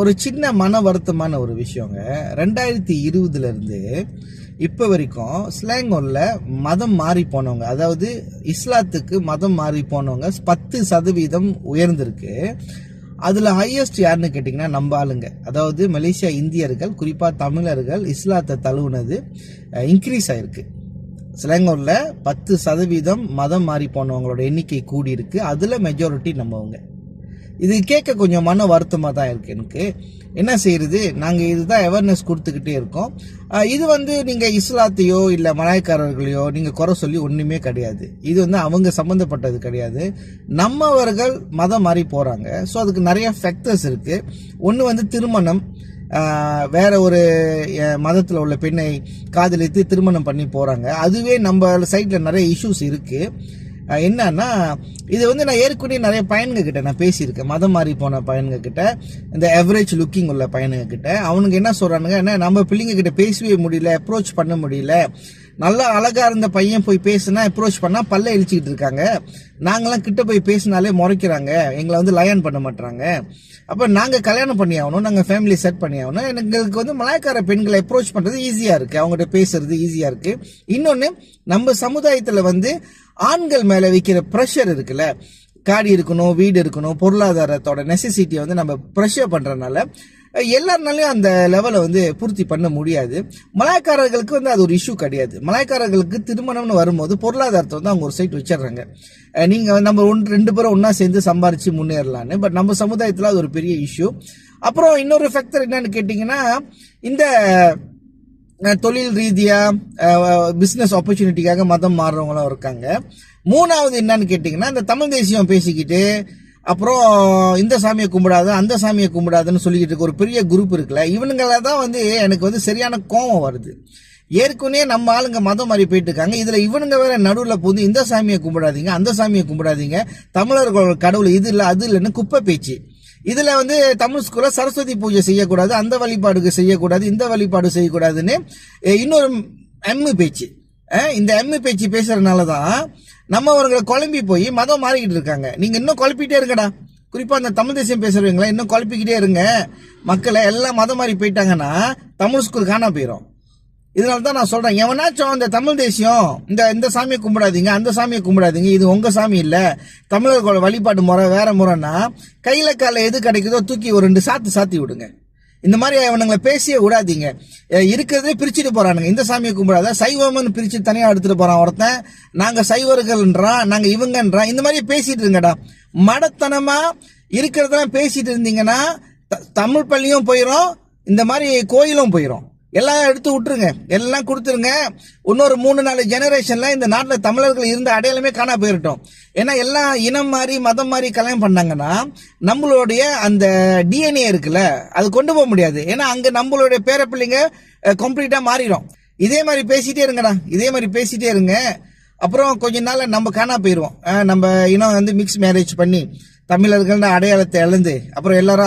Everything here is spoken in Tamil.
ஒரு சின்ன மன வருத்தமான ஒரு விஷயங்க. ரெண்டாயிரத்தி இருபதுலேருந்து இப்போ வரைக்கும் ஸ்லாங்கூரில் மதம் மாறி போனவங்க அதாவது இஸ்லாத்துக்கு மதம் மாறி போனவங்க பத்து சதவீதம் உயர்ந்திருக்கு. அதில் ஹையஸ்ட் யாருன்னு கேட்டிங்கன்னா நம்ம ஆளுங்க. அதாவது மலேசியா இந்தியர்கள் குறிப்பாக தமிழர்கள் இஸ்லாத்தை தழுவுனது இன்க்ரீஸ் ஆகிருக்கு சிலங்கூரில் பத்து சதவீதம் மதம் மாறி போனவங்களோட எண்ணிக்கை கூடியிருக்கு. அதில் மெஜாரிட்டி நம்மவங்க. இது கேட்க கொஞ்சம் மன வருத்தமாக தான் இருக்குது எனக்கு. என்ன செய்கிறது நாங்கள் இதுதான் அவேர்னஸ் கொடுத்துக்கிட்டே இருக்கோம். இது வந்து நீங்கள் இஸ்லாத்தையோ இல்லை மலாய்க்காரர்களையோ நீங்கள் குறை சொல்லி ஒன்றுமே கிடையாது. இது வந்து அவங்க சம்மந்தப்பட்டது கிடையாது. நம்மவர்கள் மதம் மாறி போகிறாங்க ஸோ அதுக்கு நிறைய ஃபேக்டர்ஸ் இருக்குது ஒன்று வந்து திருமணம். வேற ஒரு மதத்தில் உள்ள பெண்ணை காதலித்து திருமணம் பண்ணி போகிறாங்க அதுவே நம்ம சைட்டில் நிறைய இஷ்யூஸ் இருக்குது என்னன்னா இது வந்து நான் ஏற்கனவே நிறைய பையனுங்க கிட்ட நான் பேசியிருக்கேன். மதம் மாறி போன பையனுங்க கிட்ட இந்த எவரேஜ் லுக்கிங் உள்ள பையனுங்க கிட்ட அவனுங்க என்ன சொல்றானுங்க என்ன நம்ம பிள்ளைங்க கிட்ட பேசவே முடியல அப்ரோச் பண்ண முடியல. நல்லா அழகா இருந்த பையன் போய் பேசுனா அப்ரோச் பண்ணா பல்ல இழிச்சிக்கிட்டு இருக்காங்க. நாங்களாம் கிட்ட போய் பேசினாலே முறைக்கிறாங்க. எங்களை வந்து லயன் பண்ண மாட்டாங்க அப்போ நாங்கள் கல்யாணம் பண்ணி ஆகணும் நாங்கள் ஃபேமிலி செட் பண்ணி ஆகணும். எங்களுக்கு வந்து மலாய்க்கார பெண்களை அப்ரோச் பண்ணுறது ஈஸியாக இருக்குது அவங்ககிட்ட பேசுறது ஈஸியாக இருக்குது இன்னொன்று நம்ம சமுதாயத்தில் வந்து ஆண்கள் மேலே வைக்கிற ப்ரெஷர் இருக்குல்ல. காடி இருக்கணும் வீடு இருக்கணும் பொருளாதாரத்தோட நெசசிட்டியை வந்து நம்ம ப்ரெஷர் பண்ணுறதுனால எல்லாருனாலையும் அந்த லெவலை வந்து பூர்த்தி பண்ண முடியாது. மலாய்க்காரர்களுக்கு வந்து அது ஒரு இஷ்யூ கிடையாது. மலாய்க்காரர்களுக்கு திருமணம்னு வரும்போது பொருளாதாரத்தை வந்து அவங்க ஒரு சைட் வச்சிடுறாங்க. நீங்கள் வந்து நம்ம ஒன்று ரெண்டு பேரும் ஒன்றா சேர்ந்து சம்பாரித்து முன்னேறலான்னு பட் நம்ம சமுதாயத்தில் அது ஒரு பெரிய இஷ்யூ அப்புறம் இன்னொரு ஃபேக்டர் என்னன்னு கேட்டிங்கன்னா இந்த தொழில் ரீதியாக பிஸ்னஸ் ஆப்பர்ச்சுனிட்டிக்காக மதம் மாறுறவங்களும் இருக்காங்க. மூணாவது என்னன்னு கேட்டிங்கன்னா இந்த தமிழ் தேசியம் பேசிக்கிட்டு அப்புறம் இந்த சாமியை கும்பிடாத அந்த சாமியை கும்பிடாதுன்னு சொல்லிக்கிட்டு இருக்க ஒரு பெரிய குரூப் இருக்குல்ல இவனுங்கள தான் வந்து எனக்கு வந்து சரியான கோபம் வருது. ஏற்கனவே நம்ம ஆளுங்க மதம் மாறி போயிட்டு இருக்காங்க. இதுல இவனுங்க வேற நடுவில் போது இந்த சாமியை கும்பிடாதீங்க அந்த சாமியை கும்பிடாதீங்க தமிழர்கள் கடவுள் இது இல்லை அது இல்லைன்னு குப்பை பேச்சு. இதுல வந்து தமிழ் ஸ்கூல்ல சரஸ்வதி பூஜை செய்யக்கூடாது அந்த வழிபாடுக்கு செய்யக்கூடாது இந்த வழிபாடு செய்யக்கூடாதுன்னு இன்னொரு எம்மு பேச்சு. இந்த எம்மு பேச்சு பேசுறதுனால தான் நம்ம அவர்களை குழம்பி போய் மதம் மாறிக்கிட்டு இருக்காங்க. நீங்க இன்னும் குழப்பிட்டே இருக்கடா குறிப்பா அந்த தமிழ் தேசியம் பேசுறவங்களா இன்னும் குழப்பிக்கிட்டே இருங்க. மக்களை எல்லாம் மதம் மாறி போயிட்டாங்கன்னா தமிழ் ஸ்கூல் காணா போயிடும் இதனால தான் நான் சொல்றேன். எவனாச்சும் இந்த தமிழ் தேசியம் இந்த இந்த சாமியை கும்பிடாதீங்க அந்த சாமியை கும்பிடாதீங்க இது உங்க சாமி இல்ல. தமிழர்களோட வழிபாட்டு முறை வேற முறைன்னா கையில கால எது கிடைக்குதோ தூக்கி ஒரு ரெண்டு சாத்து சாத்தி விடுங்க. இந்த மாதிரி அவனுங்களை பேசியே விடாதீங்க. இருக்கிறதே பிரிச்சுட்டு போறானுங்க. இந்த சாமியை கும்பிடாத சைவம்னு பிரிச்சு தனியா எடுத்துட்டு போறான் ஒருத்தன். நாங்க சைவர்கள்ன்றான் நாங்க இவங்கன்றான் இந்த மாதிரி பேசிட்டு இருங்கடா. மடத்தனமா இருக்கிறதெல்லாம் பேசிட்டு இருந்தீங்கன்னா த- தமிழ் பள்ளியும் போயிடும் இந்த மாதிரி கோயிலும் போயிடும் எல்லாம் எடுத்து விட்டுருங்க. எல்லாம் கொடுத்துருங்க. இன்னொரு மூணு நாலு ஜெனரேஷன்ல இந்த நாட்டில் தமிழர்கள் இருந்த அடையாளமே காணா போயிரட்டும். ஏன்னா எல்லாம் இனம் மாதிரி மதம் மாதிரி கல்யாணம் பண்ணாங்கன்னா நம்மளுடைய அந்த டிஎன்ஏ இருக்குல்ல அது கொண்டு போக முடியாது. ஏன்னா அங்கே நம்மளுடைய பேர பிள்ளைங்க கம்ப்ளீட்டாக மாறிடும். இதே மாதிரி பேசிட்டே இருங்கடா. இதே மாதிரி பேசிட்டே இருங்க. அப்புறம் கொஞ்ச நாள் நம்ம காணா போயிடுவோம் நம்ம இனம் வந்து மிக்ஸ் மேரேஜ் பண்ணி தமிழர்கள் அடையாளத்தை இழந்து அப்புறம் எல்லாரும்